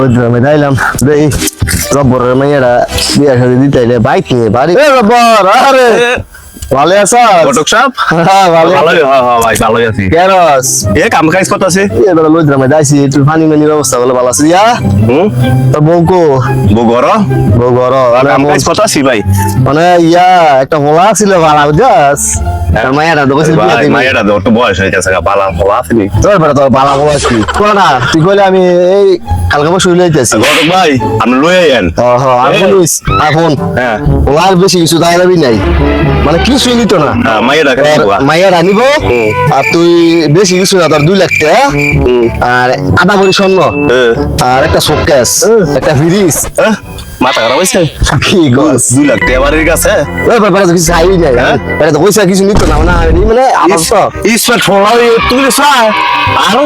আমি যাইলাম এই রব্বরের মেয়েরা বিয়ে সাথে দিতে বাইক নিয়ে বাড়ি রব্বর আরে! ভালো আছো? ঘটক সাহেব হ্যাঁ ভালো ভালোই হ্যাঁ হ্যাঁ ভাই ভালোই আছি। কেরস এ কাম কাজ কত আছে? এবার লইদ্রাম যাইছি একটু পানি মানির অবস্থা বলে ভালো আছে। ইয়া? হুম? তোর বউকো বগর বউ ঘর? কাম কাজ কত আছি ভাই? মানে ইয়া একটা হোলা ছিল ভালো বুঝাস তার মায়েরা তো কইছিল ভাই দিবি। তো বয়স হয়ে গেছে বালা হওয়া আসেনি তোর বেটা তোর ভালো হোলা ছিল কোন না তুই কইলে আমি এই কালকে বসে লইতেছি ঘটক ভাই লই হ্যাঁ আর বলিস এখন হ্যাঁ। বেশি কিছু নাই। মানে কিছু নিত না। হ্যাঁ, মায়েরা কেন আর আনিব। আর তুই বেশি কিছু না তোর দুই লাখ টাকা। আর আধা ভরি স্বর্ণ। আর একটা শোকেস একটা ফ্রিজ। মাথা খারাপ হয়েছে? কি গস দুই লাখ টাকা বাড়ির কাছে? ওই ব্যাপারে তো কিছু চাই নাই। হ্যাঁ? এটা তো পয়সা কিছু নিত না মানে মানে আমার তো ইসমার্ট ফোন তুই চাই আর?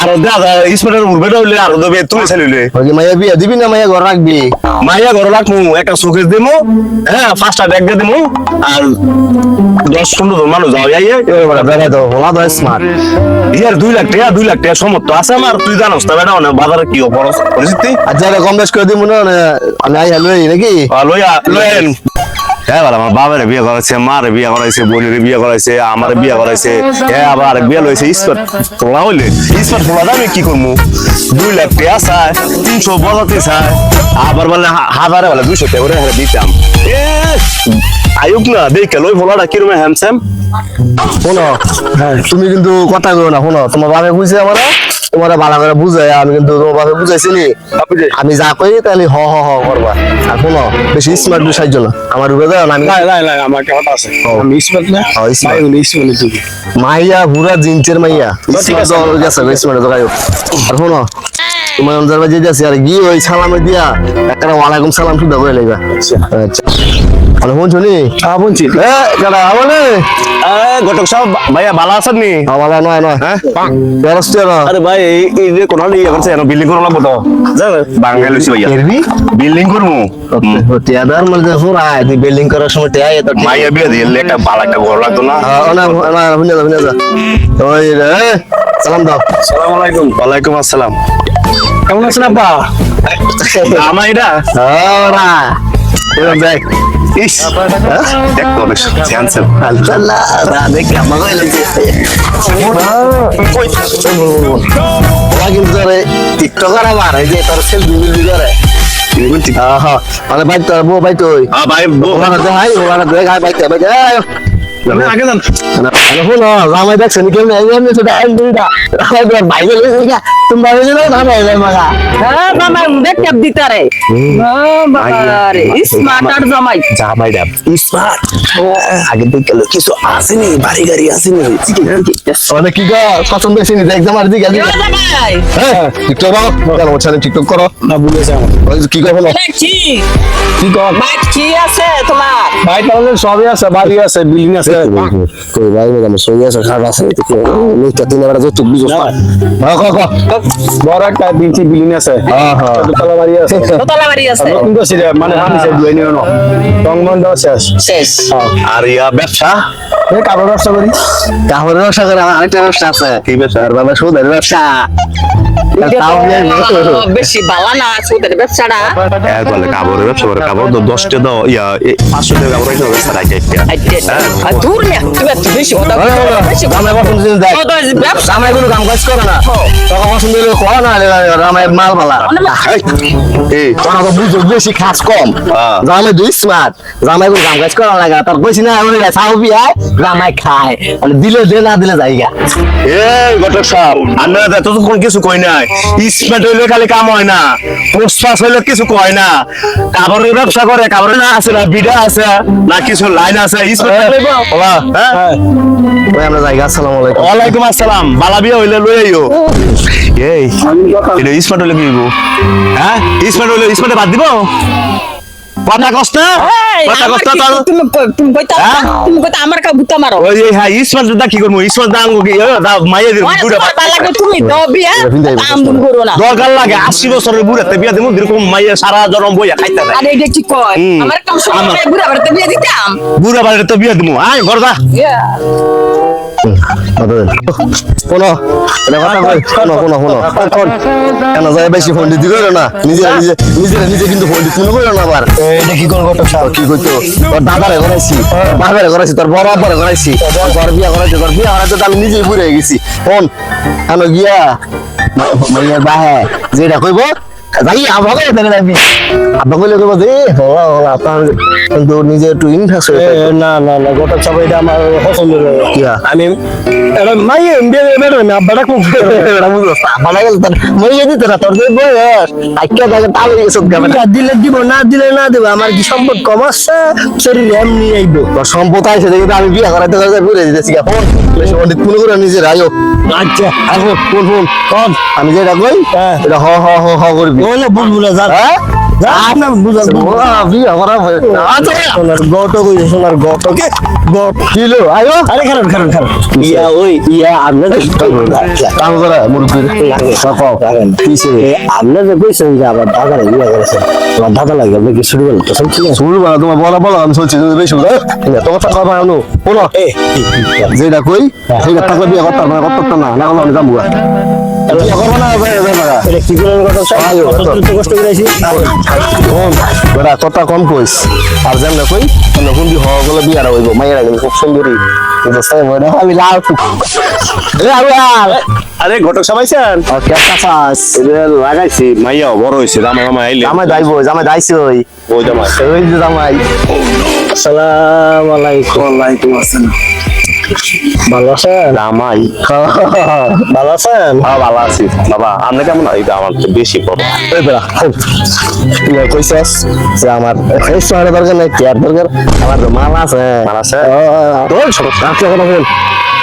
আর দাদা ইসমার্টের উড়বেটা হইলে আর দেবে তুই চালিলে ওই মাইয়া বিয়া দিবি না মাইয়া ঘর রাখবি? মাইয়া ঘর রাখমু একটা শোকেস দিমু হ্যাঁ পাঁচটা ব্যাগ দিয়ে দিমু আর দশ পনেরো জন মানুষ যাও যাইয়ে বেড়ে তো হোলা তো স্মার্ট ইয়ার দুই লাখ টাকা দুই লাখ টাকা সমর্থ আছে আমার। তুই জানোস না বেটা অনেক বাজারে কি অপরস পরিস্থিতি আচ্ছা কম বেশ করে দিব না আই হ্যালো নাকি? লইয়া লইয়েন হ্যাঁ বল আমার বাবার বিয়ে করাইছে মার বিয়ে করাইছে বোনের বিয়ে করাইছে আমার বিয়ে করাইছে। হ্যাঁ আবার বিয়ে লইছে ইস্পাত ফোলা হইলে। ইস্পাত ফোলা দামে কি করব দুই লাখ টাকা চায় তিনশো বলাতে চায়। আবার বলে হাজারে বলে দুইশো টাকা করে দিতাম। আয়ুক না দেখে লই ফোলাটা কিরম হ্যামস্যাম শোনো তুমি কিন্তু কথা কইও না শোনো তোমার বাবা বুঝছে আমার তোমার ভালো করে বুঝাই আমি কিন্তু তোমার বুঝাইছি নি আমি যা কই তাহলে হ হ হ করবা। আর শোনো বেশি স্মার্ট দুই সাহায্য না। আমার রূপে দাও আমি নাই নাই নাই আমার কথা আছে। আমি ইসমাত না। ভাই উনি ইসমাত তুমি মাইয়া পুরা জিনচের মাইয়া। ঠিক আছে। স্মার্ট গেছে স্মার্ট তো আর শোনো তোমার অঞ্জার বাজে যাচ্ছি আর গিয়ে ওই সালামে দিয়া একটা ওয়ালাইকুম সালাম শুদ্ধ করে লইবা। আচ্ছা। মানে শুন শুনি? হ্যাঁ বলছি এ ঘটক সাহেব ভাইয়া ভালো আছেন নি? আমালা নয় নয়। হ্যাঁ আরে ভাই এই বিল্ডিং করো তো জানো বাঙালি লইছি ভাইয়া। এরবি বিল্ডিং করব? টিয়াদার পুরা তুই বিল্ডিং করার সময় টিয়া এত মাইয়া বিয়ে দিয়ে একটা ভালো একটা ঘর লাগতো না। না না শুনে যা শুনে যা। ওই রে সালাম দাও। সালাম আলাইকুম। ওয়ালাইকুম আসসালাম। কেমন আছেন আব্বা? আমার এটা ওরা। এবার দেখ। ইস দেখ তো অনেক হ্যান্ডসাম আল্লাহ রা দেখ আমার লাগে ওরা কিন্তু তোরে টিকটকার আবার এই যে তোর সেলফি বিলফি করে হ্যাঁ মানে ভাই তোর বউ ভাই তুই। হ্যাঁ ভাই ওরা দে হাই ওরা দে হাই ভাই ভাই আগে যান। শুনো জামাই দেখছেন কেমন এমনি তো ডাইন দুইটা। ভাই বলে তুমি ভাই বলে না ভাই ভাই মাগা হ্যাঁ মামা দেখ ক্যাপ দিতে রে বাবারে স্মার্ট আর জামাই জামাই ডাব স্মার্ট আগে দিকে কিছু আসেনি বাড়ি গাড়ি আসেনি অনেক কি গো কসম বেশি নি এক্সাম আর দিকে এ জামাই হ্যাঁ টিকটক করো কেন বলছেন টিকটক করো না বুঝেছে আমার কি দেখছি কি কর কি আছে তোমার ভাই তাহলে সবই আছে বাড়ি আছে বিল্ডিং আছে কই ভাই ম্যাডাম সই আছে খারাপ আছে মিস্টার দিন যত বুঝো হ্যাঁ ক ক বড় একটা বিল্ডিং বিল্ডিং আছে। হ্যাঁ হ্যাঁ দোতলা বাড়ি আছে। দোতলা বাড়ি আছে নতুন তো সিরিয়া মানে আমি সে দুই নিও না। টংমন দাও শেষ। শেষ আর ইয়া ব্যবসা? এই কাপড় ব্যবসা করি। কাপড়ের ব্যবসা করে আমার আরেকটা ব্যবসা আছে। কি ব্যবসা? আর বাবা সুদের ব্যবসা। এটা তাও তো নিয়ে- বেশি বালা না সুদের ব্যবসাটা। হ্যাঁ বলে কাপড়ের ব্যবসা করে কাপড় তো দশটা দাও ইয়া এ, পাঁচশো টাকা কাপড় ব্যবসা রাখে আর দূর না তুমি বেশি কথা বেশি ব্যবসা। কোনো কাম কাজ করে না। পছন্দ হলে করা না রামায় মাল এই। তোরা তো বুঝো বেশি খাস কম। হ্যাঁ। দুই স্মার্ট রামায় কোনো কাম কাজ করা লাগা তোর কইছি না আমি চাও বিয়ায় রামায় খায়। মানে দিলে দে না দিলে যাইগা এই ঘটক সাহেব আপনারা তো ততক্ষণ কিছু কই নাই। স্মার্ট হইলে খালি কাম হয় না। পোস্টপাস হইলে কিছু কয় না। কাপড়ের ব্যবসা করে কাপড়ের না আছে না বিডা আছে না কিছু লাইন আছে স্মার্ট হইলে বলা হ্যাঁ। ওই আমরা যাইগা আসসালামু আলাইকুম। ওয়ালাইকুম আসসালাম। বালা বিয়া হইলে লই আইও। এই এটা স্মার্ট হইলে কি হইব হ্যাঁ? স্মার্ট হইলে স্মার্টে বাদ দিব? কথা কষ্ট? কথা কষ্ট তুমি তুমি কইতা হ্যাঁ? তুমি কইতা আমার কা বুতা মারো? ওই হ্যাঁ ইসমাত দা কি করব? ইসমাত দা আঙ্গো কি দা মাইয়া দিল বুড়া ভালো লাগে তুমি বসে কাম দুম করো না। দরকার লাগে আশি বছরের বুড়াতে বিয়া দেবো এরকম মাইয়া সারা জনম বইয়া খাইতে আরে এটা কি কয়? আমার কাম সময় বুড়া বাড়িতে বিয়া দিতাম। বুড়া বাড়িতে তো বিয়া দেবো। আয় ঘর দা শোনো এটা কথা কই শোনো শোনো শোনো কোন কেন যায় বেশি ফোন দিতে কইরো না নিজে নিজে নিজে নিজে কিন্তু ফোন দিতে কইরো না আবার এটা কি করব ঘটক কি কইতো তোর দাদারে করাইছি বাবারে করাইছি তোর বড় আব্বারে করাইছি তোর বিয়া করাইছি তোর বিয়া করাইতে আমি নিজেই বুড়ে গেছি ফোন কেন গিয়া মাইয়ার বাহে যেটা কইব হলা হলা আপনার কিন্তু নিজে একটু না না এটা আমার পছন্দ আমি এটা আব্বাটা এটা গেল তোর তোর যে বয়স তাহলে গাবে দিলে দিব না দিলে না দিব আমার কি সম্পদ কম আছে শরীর এমনি আইব। সম্পদ আইছে দেখি আমি বিয়া করাইতে করাইতে ঘুরে দিতেছি ফোন। কোনো করে নিজের আয়ো। আচ্ছা ফোন ফোন আমি যেটা কই হ্যাঁ। এটা হ হ হ হ করবি। ওলে বুঝব না হ্যাঁ? যা করা হয়ে করে কইছেন যে আবার দাদা ইয়া করেছেন আমার দাদা লাগে আপনি কি শুরু করলেন তো শুরু তোমার বলা বলো আমি চলছি তুমি বেশি বুঝো তোমার টাকা পাই আনো। বলো। এ যেটা কই সেইটা টাকা বিয়া করতে না করতে না না হলে আমি যাব। কি কষ্ট করে কোন কথা কম কইস। আর যেমন কই তেমন কোন দি হওয়া গেলে বিয়ারা হইব মাইয়ারা কিন্তু খুব সুন্দরী। সাই মনে আমি লাল আরে আর আরে ঘটক সবাইছেন ও কেটা ফাস লাগাইছি। মাইয়া বড় হয়েছে জামাই মামা আইলে। জামাই দাইবো জামাই দাইছে ওই। ওই জামাই। ওই জামাই। আসসালামু আলাইকুম। ওয়ালাইকুম আসসালাম। ভালো আছেন? জামাই। ভালো আছেন? হ্যাঁ ভালো আছি। বাবা আপনি কেমন? আমার তো বেশি বড় ওই বেড়া তুই কইছস যে আমার ফেস তো দরকার নাই দরকার। আমার তো মাল আছে। মাল আছে? তোর কথা বল?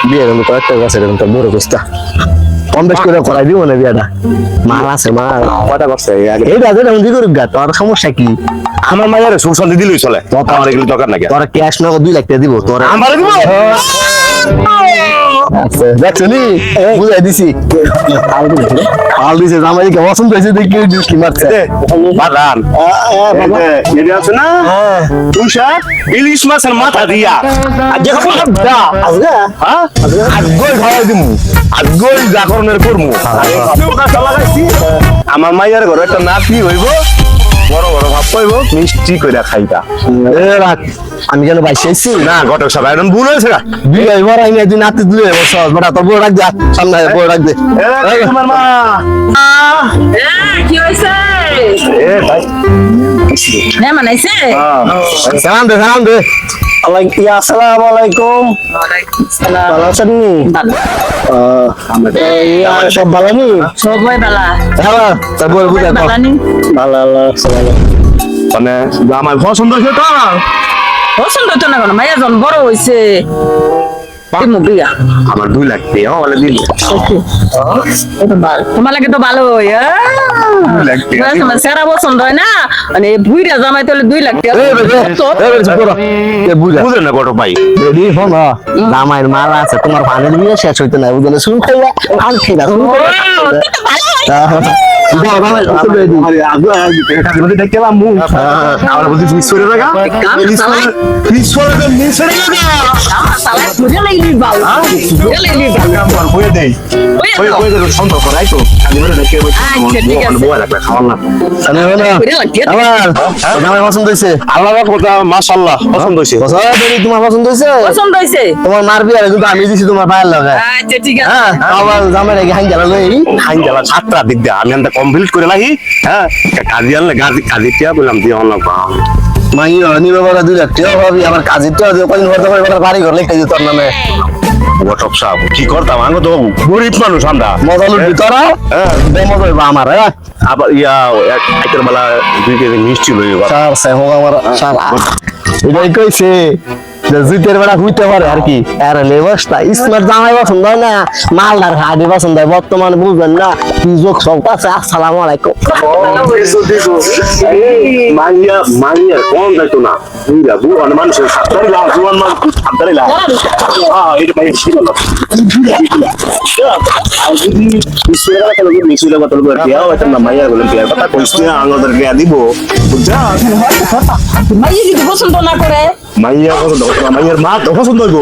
বিয়ে কিন্তু কয়েকটা গাছে এরকম তো বড় কম বেশ করে করাই দিব না বিয়াটা? মাল আছে মাল। কয়টা করছে? এই রাজে এমন দিকে গা? তোর সমস্যা কি? আমার মায়ের সুখ শান্তি দিলেই চলে। আমার এগুলো দরকার নাকি? তোর ক্যাশ নগদ দুই লাখ টাকা দিব তোর আমার দিব? দেখছ নি বুঝাই দিছি। আল দিছে জামাই কে পছন্দ হয়েছে দেখি ডিসকি মারছে। বাগান এটি আছে না? তুষা ইলিশ মাছের মাথা দিয়া। আজকে খাব আজকে? হ্যাঁ? আজগই খাওয়াই দিমু। আজগই জাগরণের করমু। আমার মাইয়ার ঘরে একটা নাতি হইব বড় বড় ভাব পাইব মিষ্টি করে খাইতা এ রাখ। আমি কেন বাইসে আইছি না ঘটক সবাই একদম ভুল হয়েছে না বিয়ে এবার আইনি একদিন নাতি দিলে বসে বেটা তোর বউ রাখ দে সামনে বউ রাখ দে এই তোমার মা। এ, কি হইছে? এ ভাই। মেহমান আইছে সালাম দে সালাম দে। আলাইকুম আসসালামু আলাইকুম। ভালো আছেন নি? ভালো। সব ভালো নি? সবাই বালা হ্যাঁ বুঝা নি? ভালো ভালো মানে আমার পছন্দ হয়েছে তো পছন্দ তো না কোনো মাইয়া জন বড় বিয়া আমার দুই লাখ টাকা বলে দিল তোমার লাগে তো ভালো হয় লাখ টাকা। তোমার সেরা পছন্দ হয় না মানে বুইরা জামাই তাহলে দুই লাখ টাকা এ বেটা তো এ বেটা চুপ করো এ বুঝা বুঝলেন না ঘটক ভাই জামাইয়ের মাল আছে তোমার পানির বিয়ে শেষ হইতে না বুঝলে শুরু খাইবা আর খাইবা শুরু করো দেখলাম মুখ আমরা বলছি মিস করে রাখা মিস করে মিস করে মিস করে রাখা আমার সালা বুঝে লাগলি ভালো বুঝে লাগলি ভালো আমার বইয়ে দেই বুঝে ওই দাও। ওই যে সম্পর্ক নাই তো আমি দিছি তোমার পায়ের লগে আবার জামাই রেখে হাই গেল লই খাইন জ্বালা সাতটা দিক দিয়ে আমি কমপ্লিট করে লাগি হ্যাঁ? কাজী আনলে কাজী কাজী টিয়া বললাম দিয়ে অন্য মাই নিবে বড় দুই লাখ টাকা ভাবি আমার কাজের তো কদিন হতে পারে বড় বাড়ি ঘর লেখা তোর নামে। ওটপ সাহেব কি করতাম? আমি তো গরিব মানুষ আমরা। মজা লুটবি তোরা? হ্যাঁ। মজা হইবা আমার হ্যাঁ? আবার ইয়া একের বেলা দুই কেজি মিষ্টি লই সার সে হোক আমার সার। এটাই কইছে। জিতের বেড়া হইতে পারে আর কি। আর লেবাসটা স্মার্ট জামাই পছন্দ হয় না? মালদার হাডি পছন্দ হয় বর্তমানে বুঝবেন না? কি যোগ সব আছে আসসালামু আলাইকুম। মাইয়া মাইয়া কোন যাইতো না? বুঝলা বুয়ান মানুষের সাতটারি লাভ জুয়ান মানুষ সাতটারি লাভ হ্যাঁ এটা মাইয়া ছিল না যদি ঈশ্বরের কথা বলি মিশুলের কথা বলি বিয়া হইতাম না মাইয়া বলে বিয়ার কথা কইস না আমাদের বিয়া দিব বুঝছা মাইয়ে যদি পছন্দ না করে? মাইয়া পছন্দ মাইয়ার মা তো পছন্দ হইব।